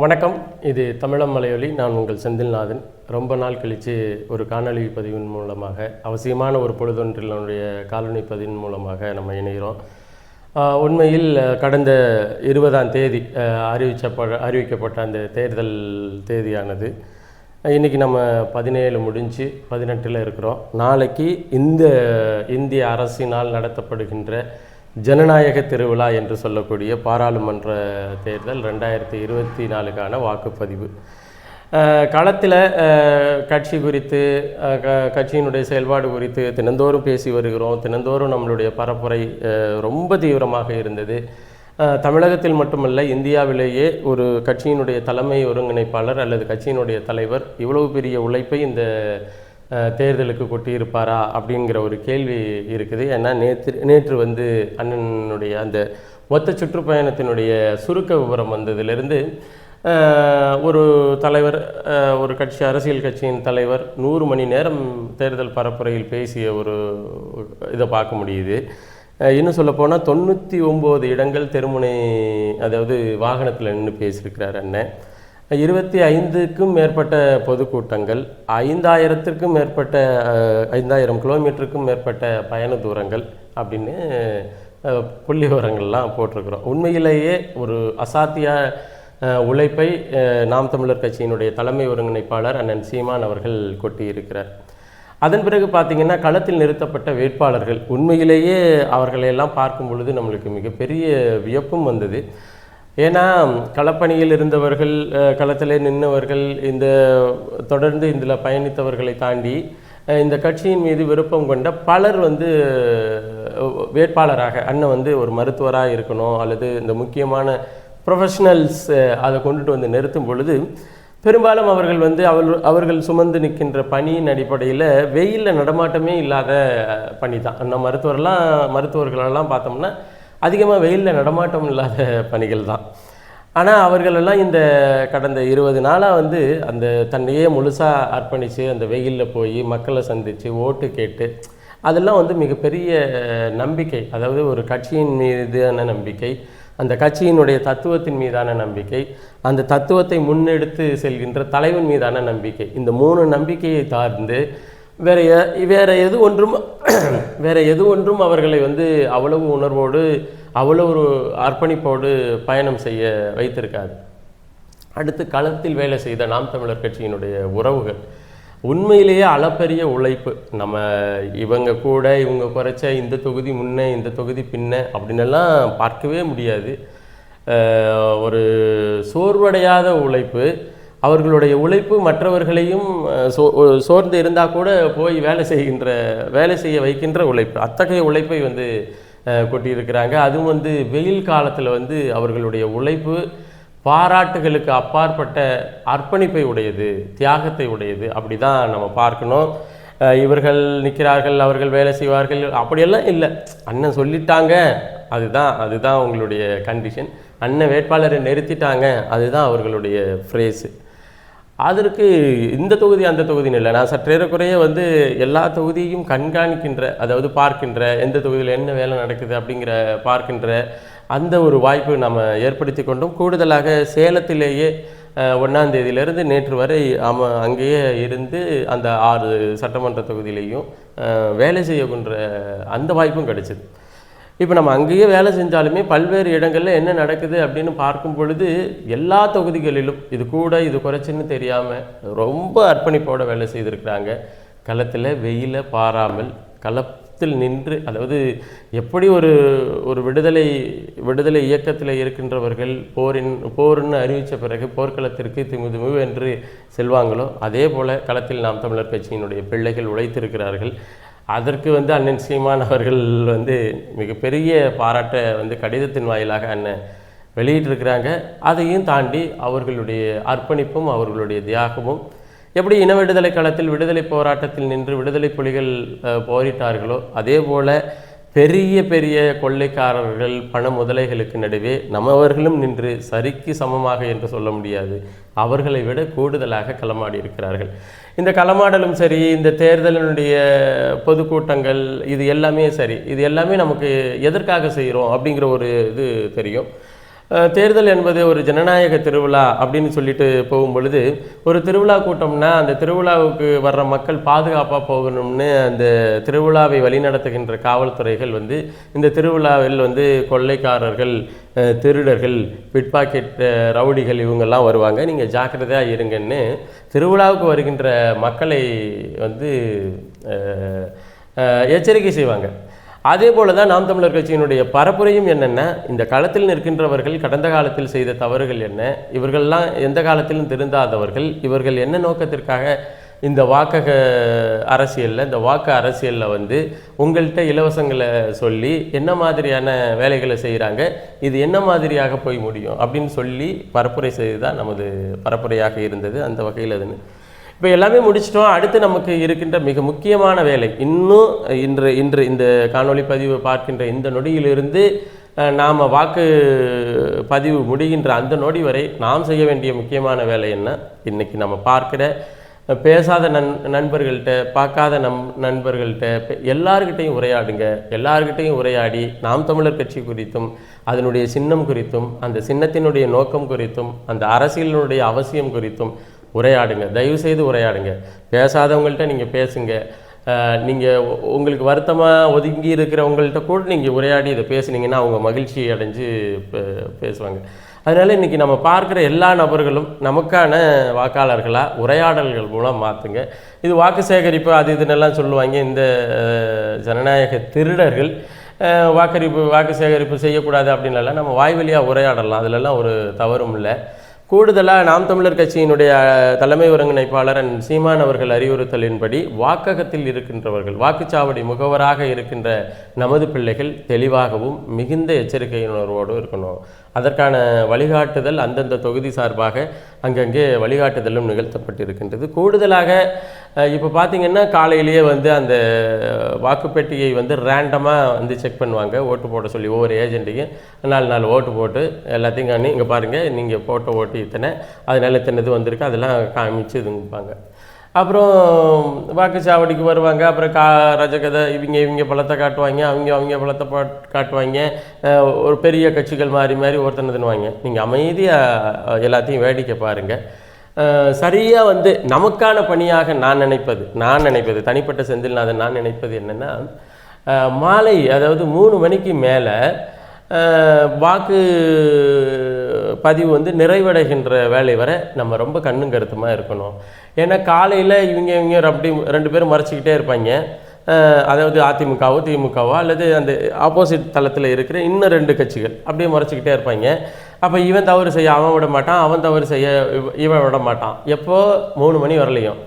வணக்கம். இது தமிழம் மலையொலி. நான் உங்கள் செந்தில்நாதன். ரொம்ப நாள் கழித்து ஒரு காணொளி பதிவின் மூலமாக அவசியமான ஒரு பொழுதொன்றில் நம்முடைய காலனி பதிவின் மூலமாக நம்ம இணைகிறோம். உண்மையில் கடந்த இருபதாம் தேதி அஹ், அறிவிச்சப்ப அறிவிக்கப்பட்ட அந்த தேர்தல் தேதியானது இன்றைக்கி நம்ம பதினேழு முடிஞ்சு பதினெட்டில் இருக்கிறோம். நாளைக்கு இந்த இந்திய அரசினால் நடத்தப்படுகின்ற ஜனநாயக திருவிழா என்று சொல்லக்கூடிய பாராளுமன்ற தேர்தல் ரெண்டாயிரத்தி இருபத்தி நாலுக்கான வாக்குப்பதிவு. களத்தில் கட்சி குறித்து க- கட்சியினுடைய செயல்பாடு குறித்து தினந்தோறும் பேசி வருகிறோம். தினந்தோறும் நம்மளுடைய பரப்புரை ரொம்ப தீவிரமாக இருந்தது. தமிழகத்தில் மட்டுமல்ல இந்தியாவிலேயே ஒரு கட்சியினுடைய தலைமை ஒருங்கிணைப்பாளர் அல்லது கட்சியினுடைய தலைவர் இவ்வளவு பெரிய உழைப்பை இந்த தேர்தலுக்கு கொட்டியிருப்பாரா அப்படிங்கிற ஒரு கேள்வி இருக்குது. ஏன்னா நேற்று நேற்று வந்து அண்ணனுடைய அந்த மொத்த சுற்றுப்பயணத்தினுடைய சுருக்க விவரம் வந்ததுலேருந்து ஒரு தலைவர் ஒரு கட்சி அரசியல் கட்சியின் தலைவர் நூறு மணி நேரம் தேர்தல் பரப்புரையில் பேசிய ஒரு இதை பார்க்க முடியுது. இன்னும் சொல்லப்போனால் தொண்ணூற்றி ஒம்பது இடங்கள் தெருமுனை அதாவது வாகனத்தில் நின்று பேசியிருக்கிறார் அண்ணன். இருபத்தி ஐந்துக்கும் மேற்பட்ட பொதுக்கூட்டங்கள் ஐந்தாயிரத்திற்கும் மேற்பட்ட ஐந்தாயிரம் கிலோமீட்டருக்கும் மேற்பட்ட பயண தூரங்கள் அப்படின்னு புள்ளி விவரங்கள்லாம் போட்டிருக்கிறோம். உண்மையிலேயே ஒரு அசாத்திய உழைப்பை நாம் தமிழர் கட்சியினுடைய தலைமை ஒருங்கிணைப்பாளர் அண்ணன் சீமான் அவர்கள் கொட்டியிருக்கிறார். அதன் பிறகு பார்த்தீங்கன்னா களத்தில் நிறுத்தப்பட்ட வேட்பாளர்கள். உண்மையிலேயே அவர்களையெல்லாம் பார்க்கும் பொழுது நம்மளுக்கு மிகப்பெரிய வியப்பும் வந்தது. ஏன்னா களப்பணியில் இருந்தவர்கள் களத்தில் நின்றவர்கள் இந்த தொடர்ந்து இதில் பயணித்தவர்களை தாண்டி இந்த கட்சியின் மீது விருப்பம் கொண்ட பலர் வந்து வேட்பாளராக அண்ணன் வந்து ஒரு மருத்துவராக இருக்கணும் அல்லது இந்த முக்கியமான ப்ரொஃபஷனல்ஸ் அதை கொண்டுட்டு வந்து நிறுத்தும் பொழுது பெரும்பாலும் அவர்கள் வந்து அவர்கள் அவர்கள் சுமந்து நிற்கின்ற பணியின் அடிப்படையில் வெயிலில் நடமாட்டமே இல்லாத பணி தான் நம்ம மருத்துவரெல்லாம் மருத்துவர்களெல்லாம் பார்த்தோம்னா அதிகமாக வெயிலில் நடமாட்டம் இல்லாத பணிகள் தான். ஆனால் அவர்களெல்லாம் இந்த கடந்த இருபது நாளாக வந்து அந்த தன்னையே முழுசாக அர்ப்பணித்து அந்த வெயிலில் போய் மக்களை சந்தித்து ஓட்டு கேட்டு அதெல்லாம் வந்து மிகப்பெரிய நம்பிக்கை. அதாவது ஒரு கட்சியின் மீதான நம்பிக்கை அந்த கட்சியினுடைய தத்துவத்தின் மீதான நம்பிக்கை அந்த தத்துவத்தை முன்னெடுத்து செல்கின்ற தலைவன் மீதான நம்பிக்கை. இந்த மூணு நம்பிக்கையை சார்ந்து வேற வேறு வேற எது ஒன்றும் வேறு எது ஒன்றும் அவர்களை வந்து அவ்வளவு உணர்வோடு அவ்வளவு ஒரு அர்ப்பணிப்போடு பயணம் செய்ய வைத்திருக்காது அடுத்து களத்தில் வேலை செய்த நாம் தமிழர் கட்சியினுடைய உறவுகள். உண்மையிலேயே அளப்பரிய உழைப்பு. நம்ம இவங்க கூட இவங்க குறைச்ச இந்த தொகுதி முன்னே இந்த தொகுதி பின்ன அப்படின்னெல்லாம் பார்க்கவே முடியாது. ஒரு சோர்வடையாத உழைப்பு. அவர்களுடைய உழைப்பு மற்றவர்களையும் சோ சோர்ந்து இருந்தால் கூட போய் வேலை செய்கின்ற வேலை செய்ய வைக்கின்ற உழைப்பு. அத்தகைய உழைப்பை வந்து கொட்டியிருக்கிறாங்க. அதுவும் வந்து வெயில் காலத்தில் வந்து அவர்களுடைய உழைப்பு பாராட்டுகளுக்கு அப்பாற்பட்ட அர்ப்பணிப்பை உடையது தியாகத்தை உடையது. அப்படி தான் நம்ம பார்க்கணும். இவர்கள் நிற்கிறார்கள் அவர்கள் வேலை செய்வார்கள். அப்படியெல்லாம் இல்லை. அண்ணன் சொல்லிட்டாங்க. அதுதான் அதுதான் உங்களுடைய கண்டிஷன் அண்ணன் வேட்பாளரை நிறுத்திட்டாங்க. அதுதான் அவர்களுடைய ஃப்ரேஸு அதற்கு இந்த தொகுதி அந்த தொகுதின்னு இல்லை. நான் சற்றேறக்குறைய வந்து எல்லா தொகுதியையும் கண்காணிக்கின்ற அதாவது பார்க்கின்ற எந்த தொகுதியில் என்ன வேலை நடக்குது அப்படிங்கிற பார்க்கின்ற அந்த ஒரு வாய்ப்பு நம்ம ஏற்படுத்தி கொண்டோம். கூடுதலாக சேலத்திலேயே ஒன்றாந்தேதியிலேருந்து தேதியிலிருந்து நேற்று வரை ஆம அங்கேயே இருந்து அந்த ஆறு சட்டமன்ற தொகுதியிலையும் வேலை செய்யக்கின்ற அந்த வாய்ப்பும் கிடைச்சிது. இப்போ நம்ம அங்கேயே வேலை செஞ்சாலுமே பல்வேறு இடங்களில் என்ன நடக்குது அப்படின்னு பார்க்கும் பொழுது எல்லா தொகுதிகளிலும் இது கூட இது குறைச்சின்னு தெரியாமல் ரொம்ப அர்ப்பணிப்போட வேலை செய்திருக்கிறாங்க. களத்தில் வெயில பாராமல் களத்தில் நின்று அதாவது எப்படி ஒரு ஒரு விடுதலை விடுதலை இயக்கத்தில் இருக்கின்றவர்கள் போரின் போர்னு அறிவித்த பிறகு போர்க்களத்திற்கு திமு திமு என்று செல்வாங்களோ? அதே போல் களத்தில் நாம் தமிழர் கட்சியினுடைய பிள்ளைகள் உழைத்திருக்கிறார்கள். அதற்கு வந்து அண்ணன் சீமான் அவர்கள் வந்து மிகப்பெரிய பாராட்டை வந்து கடிதத்தின் வாயிலாக அண்ணன் வெளியிட்டிருக்கிறாங்க. அதையும் தாண்டி அவர்களுடைய அர்ப்பணிப்பும் அவர்களுடைய தியாகமும் எப்படி இன விடுதலை களத்தில் விடுதலை போராட்டத்தில் நின்று விடுதலை புலிகள் போரிட்டார்களோ அதே போல் பெரிய பெரிய கொள்ளைக்காரர்கள் பண முதலைகளுக்கு நடுவே நம்மவர்களும் நின்று சரிக்கு சமமாக என்று சொல்ல முடியாது. அவர்களை விட கூடுதலாக களமாடி இருக்கிறார்கள். இந்த களமாடலும் சரி இந்த தேர்தலினுடைய பொதுக்கூட்டங்கள் இது எல்லாமே சரி. இது எல்லாமே நமக்கு எதற்காக செய்கிறோம் அப்படிங்கிற ஒரு இது தெரியும். தேர்தல் என்பது ஒரு ஜனநாயக திருவிழா அப்படின்னு சொல்லிட்டு போகும் பொழுது ஒரு திருவிழா கூட்டம்னா அந்த திருவிழாவுக்கு வர்ற மக்கள் பாதுகாப்பாக போகணும்னு அந்த திருவிழாவை வழிநடத்துகின்ற காவல்துறைகள் வந்து இந்த திருவிழாவில் வந்து கொள்ளைக்காரர்கள் திருடர்கள் பிட்பாக்கெட் ரவுடிகள் இவங்கெல்லாம் வருவாங்க. நீங்கள் ஜாக்கிரதையாக இருங்கன்னு திருவிழாவுக்கு வருகின்ற மக்களை வந்து எச்சரிக்கை செய்வாங்க. அதே போல தான் நாம் தமிழர் கட்சியினுடைய பரப்புரையும் என்னென்ன? இந்த களத்தில் நிற்கின்றவர்கள் கடந்த காலத்தில் செய்த தவறுகள் என்ன? இவர்கள்லாம் எந்த காலத்திலும் திருந்தாதவர்கள். இவர்கள் என்ன நோக்கத்திற்காக இந்த வாக்கக அரசியலில் இந்த வாக்கு அரசியலில் வந்து உங்கள்கிட்ட இலவசங்களை சொல்லி என்ன மாதிரியான வேலைகளை செய்கிறாங்க இது என்ன மாதிரியாக போய் முடியும்? அப்படின்னு சொல்லி பரப்புரை செய்து தான் நமது பரப்புரையாக இருந்தது. அந்த வகையில் அதுன்னு இப்போ எல்லாமே முடிச்சிட்டோம். அடுத்து நமக்கு இருக்கின்ற மிக முக்கியமான வேலை. இன்னும் இன்று இன்று இந்த காணொளி பதிவு பார்க்கின்ற இந்த நொடியிலிருந்து நாம் வாக்கு பதிவு முடிகின்ற அந்த நொடி வரை நாம் செய்ய வேண்டிய முக்கியமான வேலை என்ன? இன்னைக்கு நம்ம பார்க்கிற பேசாத நண் நண்பர்கள்ட்ட பார்க்காத நம் நண்பர்கள்ட்ட எல்லார்கிட்டையும் உரையாடுங்க. எல்லார்கிட்டையும் உரையாடி நாம் தமிழர் கட்சி குறித்தும் அதனுடைய சின்னம் குறித்தும் அந்த சின்னத்தினுடைய நோக்கம் குறித்தும் அந்த அரசியலினுடைய அவசியம் குறித்தும் உரையாடுங்க. தயவு செய்து உரையாடுங்க. பேசாதவங்கள்ட்ட நீங்கள் பேசுங்க. நீங்கள் உங்களுக்கு வருத்தமாக ஒதுங்கி இருக்கிறவங்கள்ட்ட கூட நீங்கள் உரையாடி இதை பேசுனீங்கன்னா அவங்க மகிழ்ச்சி அடைஞ்சு பே- பேசுவாங்க. அதனால் இன்றைக்கி நம்ம பார்க்குற எல்லா நபர்களும் நமக்கான வாக்காளர்களாக உரையாடல்கள் மூலம் மாற்றுங்க இது வாக்கு சேகரிப்பு அது இதுன்னெல்லாம் சொல்லுவாங்க. இந்த ஜனநாயக திருடர்கள் வாக்கரிப்பு வாக்கு சேகரிப்பு செய்யக்கூடாது அப்படின்லாம் நம்ம வாய்வழியாக உரையாடலாம். அதிலெல்லாம் ஒரு தவறும் இல்லை. கூடுதலாக நாம் தமிழர் கட்சியினுடைய தலைமை ஒருங்கிணைப்பாளர் அண்ட் சீமான் அவர்கள் அறிவுறுத்தலின்படி வாக்ககத்தில் இருக்கின்றவர்கள் வாக்குச்சாவடி முகவராக இருக்கின்ற நமது பிள்ளைகள் தெளிவாகவும் மிகுந்த எச்சரிக்கையுணர்வோடு இருக்கணும். அதற்கான வழிகாட்டுதல் அந்தந்த தொகுதி சார்பாக அங்கங்கே வழிகாட்டுதலும் நிகழ்த்தப்பட்டிருக்கின்றது. கூடுதலாக இப்போ பார்த்தீங்கன்னா காலையிலேயே வந்து அந்த வாக்குப்பெட்டியை வந்து ரேண்டமாக வந்து செக் பண்ணுவாங்க. ஓட்டு போட சொல்லி ஒவ்வொரு ஏஜென்ட்டையும் நாலு நாலு ஓட்டு போட்டு எல்லாத்தையும் காணி இங்கே பாருங்கள் நீங்கள் போட்ட ஓட்டு இத்தனை அதனால இத்தனை இது வந்திருக்கு அதெல்லாம் காமிச்சு இதுப்பாங்க அப்புறம் வாக்குச்சாவடிக்கு வருவாங்க அப்புறம் கா ரஜகதை இவங்க இவங்க பழத்தை காட்டுவாங்க அவங்க அவங்க பழத்தை பா காட்டுவாங்க. ஒரு பெரிய கட்சிகள் மாறி மாறி ஒருத்தனை தின்னுவாங்க நீங்கள் அமைதியாக எல்லாத்தையும் வேடிக்கை பாருங்கள் சரியாக வந்து நமக்கான பணியாக நான் நினைப்பது நான் நினைப்பது தனிப்பட்ட செந்தில்நாதன் நான் நினைப்பது என்னென்னா மாலை அதாவது மூணு மணிக்கு மேலே வாக்கு பதிவு வந்து நிறைவடைகின்ற வேலை வரை நம்ம ரொம்ப கண்ணும் கருத்துமாக இருக்கணும். ஏன்னா காலையில் இவங்க இவங்க அப்படி ரெண்டு பேரும் மறைச்சிக்கிட்டே இருப்பாங்க. அதாவது அதிமுகவோ திமுகவோ அல்லது அந்த ஆப்போசிட் தளத்தில் இருக்கிற இன்னும் ரெண்டு கட்சிகள் அப்படியே முறைச்சிக்கிட்டே இருப்பாங்க. அப்போ இவன் தவறு செய்ய அவன் விட மாட்டான் அவன் தவறு செய்ய இவன் விட மாட்டான். எப்போது மூணு மணி வரலையும்.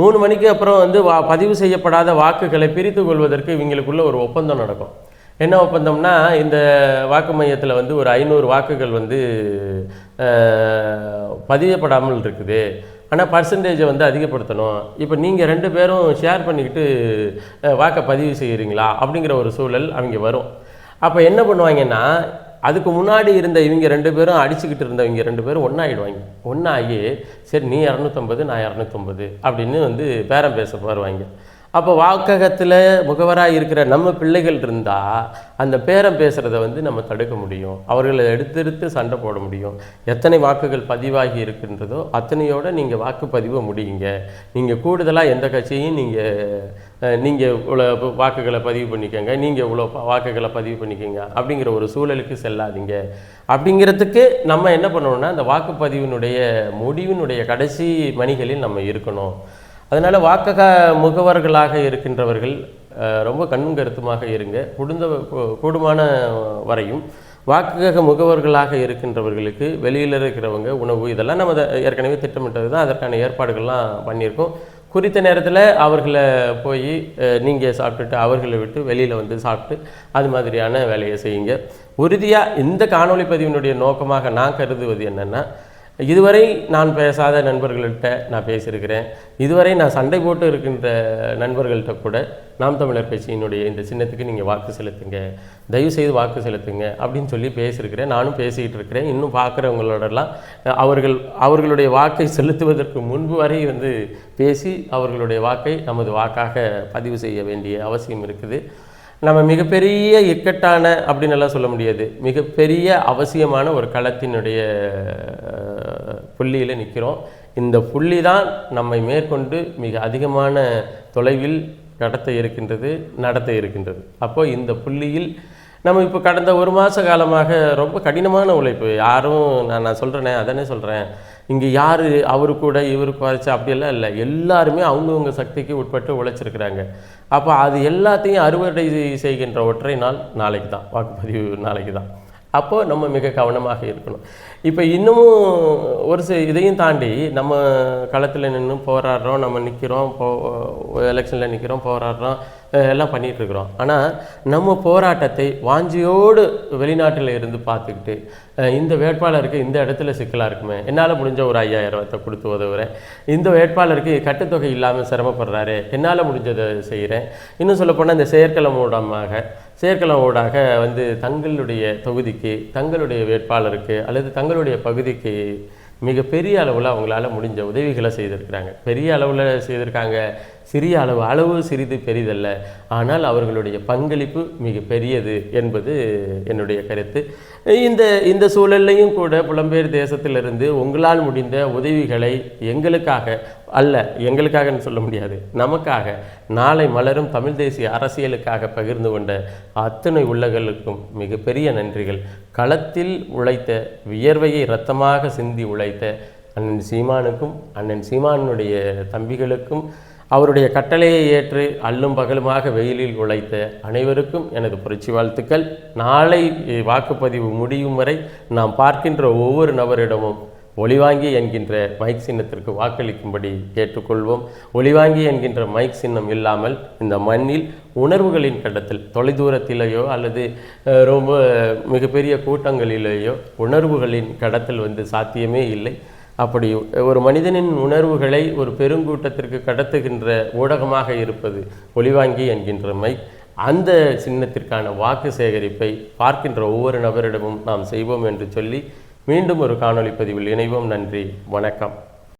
மூணு மணிக்கு அப்புறம் வந்து வா பதிவு செய்யப்படாத வாக்குகளை பிரித்து கொள்வதற்கு இவங்களுக்குள்ள ஒரு ஒப்பந்தம் நடக்கும். என்ன ஒப்பந்தம்னா இந்த வாக்கு மையத்தில் வந்து ஒரு ஐநூறு வாக்குகள் வந்து பதியப்படாமல் இருக்குது. ஆனால் பர்சன்டேஜை வந்து அதிகப்படுத்தணும். இப்போ நீங்கள் ரெண்டு பேரும் ஷேர் பண்ணிக்கிட்டு வாக்கை பதிவு செய்கிறீங்களா அப்படிங்கிற ஒரு சூழல் அவங்க வரும். அப்போ என்ன பண்ணுவாங்கன்னா அதுக்கு முன்னாடி இருந்த இவங்க ரெண்டு பேரும் அடிச்சுக்கிட்டு இருந்த இவங்க ரெண்டு பேரும் ஒன்றாயிடுவாங்க ஒன்றாகி சரி நீ இரநூத்தம்பது நான் இரநூத்தம்பது அப்படின்னு வந்து பேரம் பேச வருவாங்க அப்போ வாக்ககத்தில் முகவராக இருக்கிற நம்ம பிள்ளைகள் இருந்தால் அந்த பேரம் பேசுகிறத வந்து நம்ம தடுக்க முடியும். அவர்களை எடுத்தெடுத்து சண்டை போட முடியும். எத்தனை வாக்குகள் பதிவாகி இருக்கின்றதோ அத்தனையோடு நீங்கள் வாக்குப்பதிவை முடியுங்க. நீங்கள் கூடுதலாக எந்த கட்சியும் நீங்கள் நீங்கள் இவ்வளோ வாக்குகளை பதிவு பண்ணிக்கோங்க நீங்கள் இவ்வளோ வாக்குகளை பதிவு பண்ணிக்கோங்க அப்படிங்கிற ஒரு சூழலுக்கு செல்லாதீங்க. அப்படிங்கிறதுக்கு நம்ம என்ன பண்ணணும்னா அந்த வாக்குப்பதிவினுடைய முடிவினுடைய கடைசி மணிகளில் நம்ம இருக்கணும். அதனால் வாக்கக முகவர்களாக இருக்கின்றவர்கள் ரொம்ப கண்ணும் கருத்துமாக இருங்க. குடுந்த கூடுமான வரையும் வாக்குக முகவர்களாக இருக்கின்றவர்களுக்கு வெளியில் இருக்கிறவங்க உணவு இதெல்லாம் நம்ம ஏற்கனவே திட்டமிட்டது தான். அதற்கான ஏற்பாடுகள்லாம் பண்ணியிருக்கோம். குறித்த நேரத்தில் அவர்களை போய் நீங்கள் சாப்பிட்டுட்டு அவர்களை விட்டு வெளியில் வந்து சாப்பிட்டு அது மாதிரியான வேலையை செய்யுங்க. உறுதியாக இந்த காணொளி பதிவினுடைய நோக்கமாக நான் கருதுவது என்னென்னா இதுவரை நான் பேசாத நண்பர்கள்ட்ட நான் பேசியிருக்கிறேன். இதுவரை நான் சண்டை போட்டு இருக்கின்ற நண்பர்கள்ட்ட கூட நாம் தமிழர் கட்சியினுடைய இந்த சின்னத்துக்கு நீங்கள் வாக்கு செலுத்துங்க. தயவு செய்து வாக்கு செலுத்துங்க அப்படின்னு சொல்லி பேசியிருக்கிறேன். நானும் பேசிக்கிட்டு இருக்கிறேன். இன்னும் பார்க்குறவங்களோடலாம் அவர்கள் அவர்களுடைய வாக்கை செலுத்துவதற்கு முன்பு வரை வந்து பேசி அவர்களுடைய வாக்கை நமது வாக்காக பதிவு செய்ய வேண்டிய அவசியம் இருக்குது. நம்ம மிகப்பெரிய இக்கட்டான அப்படின்னு எல்லாம் சொல்ல முடியாது. மிகப்பெரிய அவசியமான ஒரு களத்தினுடைய புள்ளியில் நிற்கிறோம் இந்த புள்ளி தான் நம்மை மேற்கொண்டு மிக அதிகமான தொலைவில் நடத்த இருக்கின்றது நடத்த இருக்கின்றது. அப்போது இந்த புள்ளியில் நம்ம இப்போ கடந்த ஒரு மாத காலமாக ரொம்ப கடினமான உழைப்பு. யாரும் நான் நான் சொல்கிறேனே அதானே சொல்கிறேன் இங்கே யார் அவரு கூட இவரு குறைச்சி அப்படியெல்லாம் இல்லை. எல்லாருமே அவங்கவுங்க சக்திக்கு உட்பட்டு உழைச்சிருக்கிறாங்க. அப்போ அது எல்லாத்தையும் அறுவடை செய்கின்ற ஒற்றை நாள் நாளைக்கு தான் வாக்குப்பதிவு நாளைக்கு தான் அப்போது நம்ம மிக கவனமாக இருக்கணும். இப்போ இன்னமும் ஒரு சி இதையும் தாண்டி நம்ம களத்தில் நின்று போராடுறோம் நம்ம நிற்கிறோம் போ எலெக்ஷனில் நிற்கிறோம் போராடுறோம். எல்லாம் பண்ணிகிட்ருக்குறோம் ஆனால் நம்ம போராட்டத்தை வாஞ்சியோடு வெளிநாட்டில் இருந்து பார்த்துக்கிட்டு இந்த வேட்பாளருக்கு இந்த இடத்துல சிக்கலாக இருக்குமே? என்னால் முடிஞ்ச ஒரு ஐயாயிரத்தை கொடுத்து உதவுறேன். இந்த வேட்பாளருக்கு கட்டுத்தொகை இல்லாமல் சிரமப்படுறாரு. என்னால் முடிஞ்சதை செய்கிறேன் இன்னும் சொல்லப்போனால் இந்த செயற்களம் மூலமாக செயற்கலம் ஊடாக வந்து தங்களுடைய தொகுதிக்கு தங்களுடைய வேட்பாளருக்கு அல்லது தங்களுடைய பகுதிக்கு மிக பெரிய அளவில் அவங்களால முடிஞ்ச உதவிகளை செய்திருக்கிறாங்க. பெரிய அளவில் செய்திருக்காங்க. சிறிய அளவு அளவு சிறிது பெரிதல்ல. ஆனால் அவர்களுடைய பங்களிப்பு மிக பெரியது என்பது என்னுடைய கருத்து. இந்த இந்த சூழல்லையும் கூட புலம்பெயர் தேசத்திலிருந்து உங்களால் முடிந்த உதவிகளை எங்களுக்காக அல்ல எங்களுக்காகன்னு சொல்ல முடியாது நமக்காக நாளை மலரும் தமிழ் தேசிய அரசியலுக்காக பகிர்ந்து கொண்ட அத்தனை உள்ளங்களுக்கும் மிகப்பெரிய நன்றிகள். களத்தில் உழைத்த வியர்வையை இரத்தமாக சிந்தி உழைத்த அண்ணன் சீமானுக்கும் அண்ணன் சீமானுடைய தம்பிகளுக்கும் அவருடைய கட்டளையை ஏற்று அல்லும் பகலுமாக வெயிலில் உழைத்த அனைவருக்கும் எனது புரட்சி வாழ்த்துக்கள். நாளை வாக்குப்பதிவு முடியும் வரை நாம் பார்க்கின்ற ஒவ்வொரு நபரிடமும் ஒளிவாங்கி என்கின்ற மைக் சின்னத்திற்கு வாக்களிக்கும்படி கேட்டுக்கொள்வோம். ஒளிவாங்கி என்கின்ற மைக் சின்னம் இல்லாமல் இந்த மண்ணில் உணர்வுகளின் கடத்தல் தொலைதூரத்திலேயோ அல்லது ரொம்ப மிகப்பெரிய கூட்டங்களிலேயோ உணர்வுகளின் கடத்தல் வந்து சாத்தியமே இல்லை. அப்படி ஒரு மனிதனின் உணர்வுகளை ஒரு பெருங்கூட்டத்திற்கு கடத்துகின்ற ஊடகமாக இருப்பது ஒளிவாங்கி என்கின்ற மைக் அந்த சின்னத்திற்கான வாக்கு சேகரிப்பை பார்க்கின்ற ஒவ்வொரு நபரிடமும் நாம் செய்வோம் என்று சொல்லி மீண்டும் ஒரு காணொளி பதிவில் இணைவோம். நன்றி. வணக்கம்.